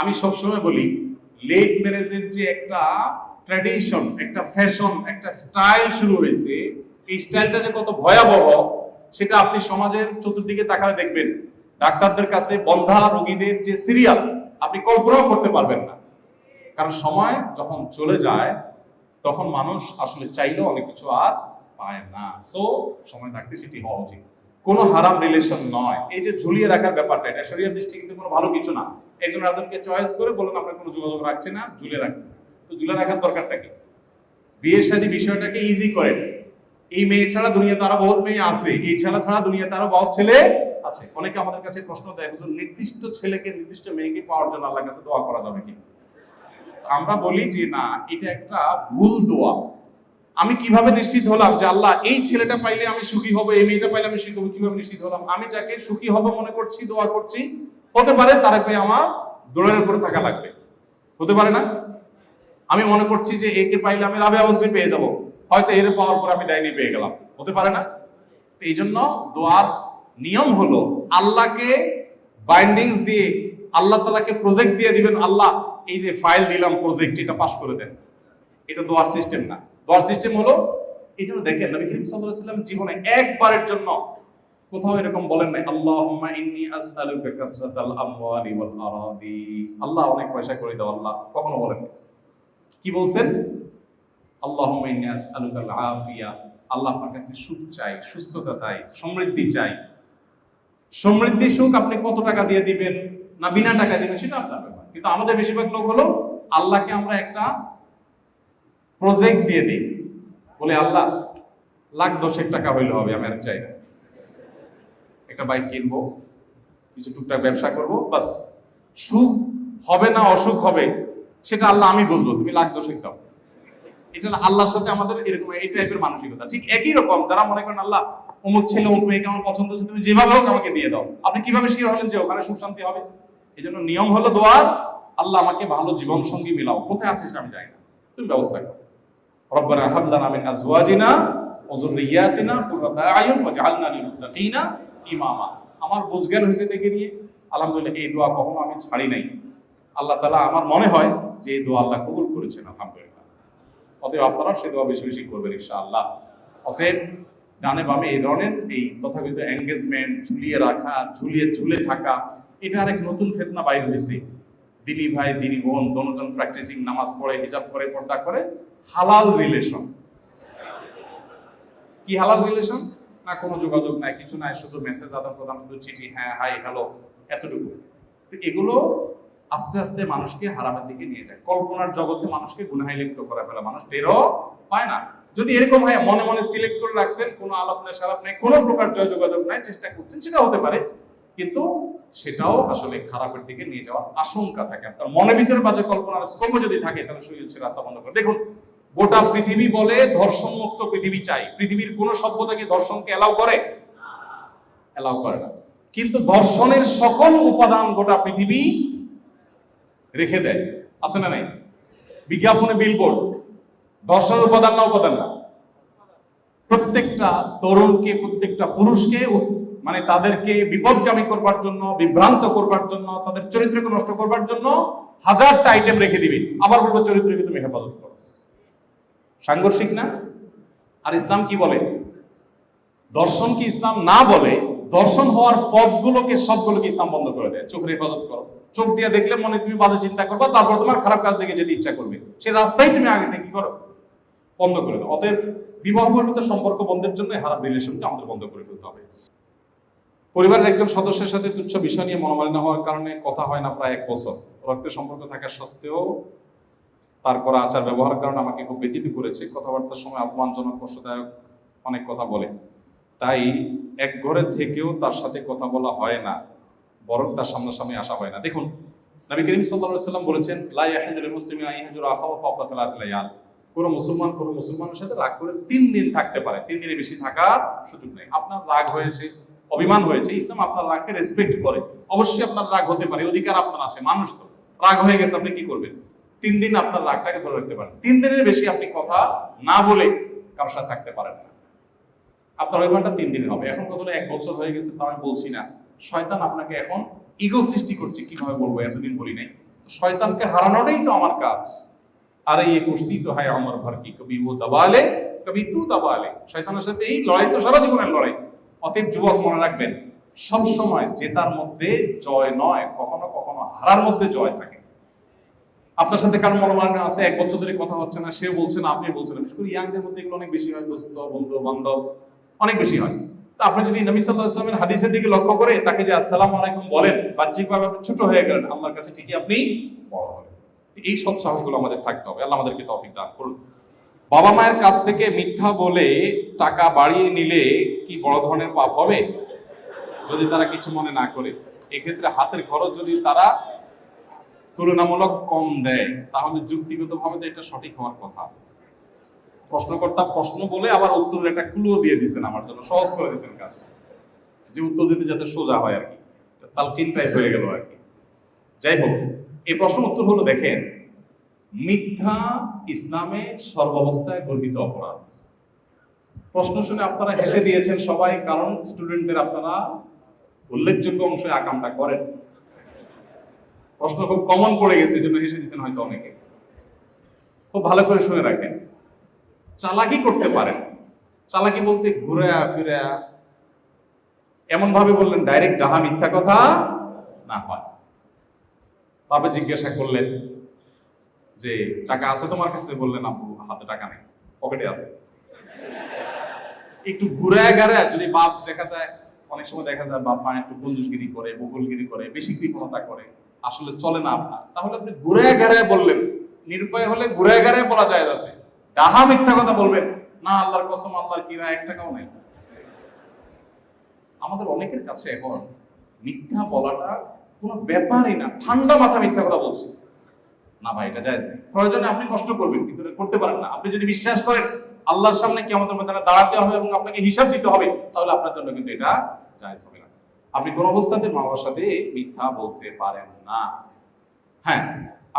আমি সবসময় বলি লেট ম্যারেজের যে একটা ট্র্যাডিশন একটা ফ্যাশন একটা স্টাইল শুরু হয়েছে, এই স্টাইলটা যে কত ভয়াবহ, সেটা আপনি সমাজের চতুর্দিকে তাকালে দেখবেন। ডাক্তারদের কাছে বন্ধা রোগীদের যে সিরিয়াল আপনি কল্পনাও করতে পারবেন না। কারণ সময় যখন চলে যায়, তখন মানুষ আসলে চাইলেও অনেক কিছু আর পায় না। সো সময় থাকতে সেটি হওয়া উচিত। কোনো হারাম রিলেশন নয়। এই যে ঝুলিয়ে রাখার ব্যাপারটা, এটা শরীরের দৃষ্টি কিন্তু কোনো ভালো কিছু না। একজন রাজনকে চয়েস করে বলুন আমরা কোনো যোগাযোগ রাখছি না ঝুলিয়ে রাখতেছি তো ঝুলে রাখার দরকারটা কি? বিয়ে শাদী বিষয়টাকে ইজি করেন। এই মেয়ে ছাড়া দুনিয়াতে আরও বহুত মেয়ে আছে, এই ছেলে ছাড়া দুনিয়াতে আরও বহুত ছেলে আছে। অনেকে আমাদের কাছে প্রশ্ন দেয়, হুজুর, নির্দিষ্ট ছেলেকে, নির্দিষ্ট মেয়েকে পাওয়ার জন্য আল্লাহর কাছে দোয়া করা যাবে কি? আমরা বলি যে, না, এটা একটা ভুল দোয়া। আমি কীভাবে নিশ্চিত হলাম যে, আল্লাহ, এই ছেলেটা পাইলে আমি সুখী হব, এই মেয়েটা পাইলে আমি সুখী হব? কীভাবে নিশ্চিত হলাম? আমি যাকে সুখী হব মনে করছি, দোয়া করছি হতে পারে তার পেয়ে আমার দোলের উপরে থাকা লাগবে। হতে পারে না? আমি মনে করছি যে একে পাইলে আমি রাবে অবশ্যই পেয়ে যাব। হয়তো এর পাওয়ার পর আমি ডাইনি পেয়ে গেলাম। হতে পারে না? তো এই জন্য দোয়ার নিয়ম হলো আল্লাহকে বাইন্ডিংস দিয়ে, আল্লাহ তালাকে প্রজেক্ট দিয়ে দিবেন। আল্লাহ, এই যে ফাইল দিলাম প্রজেক্ট এটা পাস করে দেন। এটা দোয়ার সিস্টেম না। দোয়ার সিস্টেম হলো, এই জন্য দেখেন নবী করিম সাল্লাল্লাহু আলাইহি ওয়াসাল্লাম জীবনে একবারের জন্য কোথাও এরকম বলেন নাই, আল্লাহুম্মা ইন্নী আসআলুকা কাসরাতাল আমওয়ালি ওয়াল আরাদি। আল্লাহ অনেক পয়সা করে দাও, আল্লাহ। কখনো বলেন কি বলছেন? আল্লাহুম্মা ইন্নী আসআলুকাল আফিয়া। আল্লাহ আপনার কাছে সুখ চাই, সুস্থতা চাই, সমৃদ্ধি চাই। সমৃদ্ধি, সুখ আপনি কত টাকা দিয়ে দিবেন না বিনা টাকা দিবেন সেটা আপনার ব্যাপার। কিন্তু আমাদের বেশিরভাগ লোক হলো, আল্লাহকে আমরা একটা প্রজেক্ট দিয়ে দিই। বলে, আল্লাহ, লাখ দশেক টাকা হইলে হবে, আমি আর চাই না। একটা বাইক কিনবো, কিছু টুকটাক ব্যবসা করব, বাস। সুখ হবে না অসুখ হবে, সেটা আল্লাহ আমি বুঝব, তুমি লাখ দশেক দাও। এটা আল্লাহর সাথে আমাদের এরকম, এই টাইপের মানসিকতা। ঠিক একই রকম, যারা মনে করেন আল্লাহ, অমুক ছেলে, অমুক মেয়েকে আমার পছন্দ হচ্ছে, তুমি যেভাবে হোক আমাকে দিয়ে দাও। আপনি কীভাবে শিওর হলেন যে ওখানে সুখ শান্তি হবে? এই জন্য নিয়ম হলো দোয়ার আল্লাহ আমাকে ভালো জীবন সঙ্গী মিলাও। কোথায় আছে সেটা আমি জানি না। তুমি ব্যবস্থা করো। রব্বানা হাব লানা মিন আজওয়াজিনা ওয়া যুররিয়াতিনা কুররাতা আয়ুন ওয়াজআলনা লিল মুত্তাকিনা ইমামা আমার বুঝজ্ঞান হয়েছে দেখে নিয়ে। আলহামদুলিল্লাহ, এই দোয়া কখনো আমি ছাড়ি নাই। আল্লাহ তালা আমার মনে হয় যে এই দোয়া আল্লাহ কবুল করেছেন, আলহামদুলিল্লাহ। অতএব আপনারা সে দোয়া বেশি বেশি করবেন, ইনশাআল্লাহ। অতএব ডানে বামে এই ধরনের এই তথাকথিত এঙ্গেজমেন্ট ঝুলিয়ে রাখা, ঝুলিয়ে ঝুলে থাকা, এটা আরেক নতুন ফেতনা বাইর হয়েছে। দিনী ভাই, দিনী বোন, দনোজন প্র্যাকটিসিং নামাজ পড়ে, হিজাব করে, পর্দা করে, হালাল রিলেশন কি হালাল রিলেশন না, কোনো যোগাযোগ নাই, কিছু নাই, শুধু মেসেজ আদান প্রদান, শুধু চিঠি হ্যাঁ হাই হ্যালো এতটুকু। তো এগুলো আস্তে আস্তে মানুষকে হারামের দিকে নিয়ে যায়। কল্পনার জগতে মানুষকে গুনাহে লিপ্ত করে ফেলে। মানুষ টেরও পায় না। যদি এরকম হয়, মনে মনে সিলেক্ট করে রাখছেন, কোনো আলাপ নেই, সালাপ নেই, কোনো প্রকার জয় যোগাযোগ নাই, চেষ্টা করছেন, সেটা হতে পারে। কিন্তু সেটাও আসলে খারাপের দিকে নিয়ে যাওয়ার আশঙ্কা থাকে। আপনার মনের ভিতরে বাজে কল্পনার স্কোপও যদি থাকে, তাহলে সুযোগ রাস্তা বন্ধ করে। দেখুন গোটা পৃথিবী বলে ধর্ষণ মুক্ত পৃথিবী চাই। পৃথিবীর কোন সভ্যতা কি ধর্ষণকে এলাও করে? এলাও করে না। কিন্তু ধর্ষণের সকল উপাদান গোটা পৃথিবী রেখে দেয়। আছে না নাই? বিজ্ঞাপনে বিলবোর্ড ধর্ষণের উপাদান না উপাদান না? প্রত্যেকটা তরুণকে, প্রত্যেকটা পুরুষকে মানে তাদেরকে বিপদগামী করবার জন্য, বিভ্রান্ত করবার জন্য, তাদের চরিত্রকে নষ্ট করবার জন্য হাজারটা আইটেম রেখে দিবি। আবার বলব, চরিত্রকে তুমি হেফাজত করো। সাংঘর্ষিক না? আর ইসলাম কি বলে? দর্শন কি ইসলাম না বলে, দর্শন হওয়ার পথগুলোকে সবগুলোকে ইসলাম বন্ধ করে দেয়। চোখের হেফাজত করো। চোখ দিয়ে দেখলে মনে তুমি বাজে চিন্তা করবা, তারপর তোমার খারাপ কাজ দেখে যেতে ইচ্ছা করবে। সে রাস্তায় তুমি আগে থেকে কি করো? বন্ধ করে দাও। অতএব বিবাহ সম্পর্ক বন্ধের জন্য হারাম রিলেশনকে আমাদের বন্ধ করে ফেলতে হবে। পরিবারের একজন সদস্যের সাথে তুচ্ছ বিষয় নিয়ে মনোমালিন্য হওয়ার কারণে কথা হয় না প্রায় এক বছর। রক্তের সম্পর্ক থাকা সত্ত্বেও তার করা আচার ব্যবহার কারণে আমাকে খুব ব্যথিত করেছে। কথাবার্তার সময় অপমানজনক, কষ্টদায়ক অনেক কথা বলে। তাই এক ঘরে থেকেও তার সাথে কথা বলা হয় না। বরং তার সামনাসামনি আসা হয় না। দেখুন, নবী করিম সাল্লাম বলেছেন, লা ইয়াহিদুল মুসলিমিন আন ইয়াহজুর আখাওয়া ফাওকা সালাত লায়াল কোন মুসলমান, কোন মুসলমানের সাথে রাগ করে তিন দিন থাকতে পারে। তিন দিনের বেশি থাকার সুযোগ নেই। আপনার রাগ হয়েছে, অভিমান হয়েছে, ইসলাম আপনার রাগকে রেসপেক্ট করে। অবশ্যই আপনার রাগ হতে পারে, অধিকার আপনার আছে, মানুষ তো। রাগ হয়ে গেছে, আপনি কি করবেন? তিন দিন আপনার রাগটাকে ধরে রাখতে পারেন। তিন দিনের বেশি আপনি কথা না বলে কারোর সাথে থাকতে পারেন না। আপনার অভিমানটা তিন দিনের হবে। এখন কত এক বছর হয়ে গেছে তা আমি বলছি না। শয়তান আপনাকে এখন ইগো সৃষ্টি করছে, কীভাবে বলব? এতদিন বলি নাই। শয়তানকে হারানোটাই তো আমার কাজ। আরে এই কুস্তি তো হয় আমার ভর কি? কবি ও দাবালে, কবি তু দাবালে। শয়তানের সাথে এই লড়াই তো সারা জীবনের লড়াই। অতএব যুবক, মনে রাখবেন সব সময় জেতার মধ্যে জয় নয়, কখনো কখনো হারার মধ্যে জয় থাকে। আপনার সাথে কারণ মনোমালিন্য আছে? এক বছর ধরে কথা হচ্ছে না, সে বলছে না, আপনি বলছেন না। বিশেষ করে ইয়াংদের মধ্যে এগুলো অনেক বেশি হয়, দোস্ত, বন্ধু, বান্ধব, অনেক বেশি হয়। তা আপনি যদি নবী হাদিসের দিকে লক্ষ্য করে তাকে যে আসসালাম আলাইকুম বলেন, বাহ্যিকভাবে আপনি ছোট হয়ে গেলেন, আল্লাহর কাছে ঠিকই আপনি বড় হলেন। এই সব সাহসগুলো আমাদের থাকতে হবে। আল্লাহ আমাদেরকে তৌফিক দান করুন। বাবা মায়ের কাছ থেকে মিথ্যা বলে টাকা বাড়িয়ে নিলে কি বড় ধরনের পাপ হবে? যদি তারা কিছু মনে না করে, এক্ষেত্রে হাতের খরচ যদি তারা তুলনামূলক কম দেয়। তাহলে যুক্তিগতভাবে তো এটা সঠিক হওয়ার কথা। প্রশ্নকর্তা প্রশ্ন বলে আবার উত্তরের একটা ক্লু দিয়ে দিয়েছেন আমার জন্য। সহজ করে দিয়েছেন কাজটা। যে উত্তর দিতে যাতে সোজা হয় আর কি। তালকিন টাইপ হয়ে গেল আর কি। যাই হোক, এই প্রশ্ন উত্তর হলো, দেখেন, মিথ্যা ইসলামে সর্বাবস্থায় গর্হিত অপরাধ। প্রশ্ন শুনে আপনারা হেসে দিয়েছেন সবাই, কারণ স্টুডেন্টদের আপনারা উল্লেখযোগ্য অংশে আকামটা করেন। প্রশ্ন খুব কমন পড়ে গেছে, এই জন্য হেসে দিয়েছেন হয়তো অনেকে। খুব ভালো করে শুনে রাখেন। চালাকি করতে পারেন। চালাকি বলতে ঘুরে ফিরে এমন ভাবে বললেন, ডাইরেক্ট ডাহা মিথ্যা কথা না হয়। বাবা জিজ্ঞাসা করলেন যে, টাকা আছে তোমার কাছে? বললেন, আপু, হাতে টাকা নেই, পকেটে আছে। একটু ঘুরে গাড়ে যদি বাপ দেখা যায়, অনেক সময় দেখা যায় বাপ মা একটু বন্ধুসগিরি করে, বকুলগিরি করে, বেশি কৃপণতা করে। আসলে চলে না আপনার। তাহলে আপনি ঘুরে গাড়ে বললেন। নিরুপায় হলে ঘুরে গাড়ে বলা যায় আছে। ডাহা মিথ্যা কথা বলবেন। না আল্লাহর কসম আল্লাহর কিরা এক টাকাও নেই। আমাদের অনেকের কাছে এখন মিথ্যা বলাটা কোনো ব্যাপারই না। ঠান্ডা মাথা মিথ্যা কথা বলছে। না ভাই এটা জায়েজ নেই। প্রয়োজনে আপনি কষ্ট করবেন কিন্তু করতে পারেন না। আপনি যদি বিশ্বাস করেন আল্লাহর সামনে কি আমাদের মধ্যে দাঁড়াতে হবে এবং আপনাকে হিসাব দিতে হবে তাহলে আপনার জন্য কিন্তু এটা জায়েজ হবে না। আপনি কোন অবস্থাতে মা বাবার সাথে মিথ্যা বলতে পারেন না। হ্যাঁ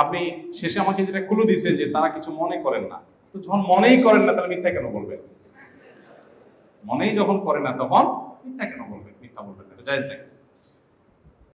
আপনি শেষে আমাকে যেটা কুলু দিয়েছেন যে তারা কিছু মনে করেন না, তো যখন মনেই করেন না তাহলে মিথ্যা কেন বলবেন? মনেই যখন করে না তখন মিথ্যা কেন বলবেন? মিথ্যা বলবেন এটা জায়েজ নেই।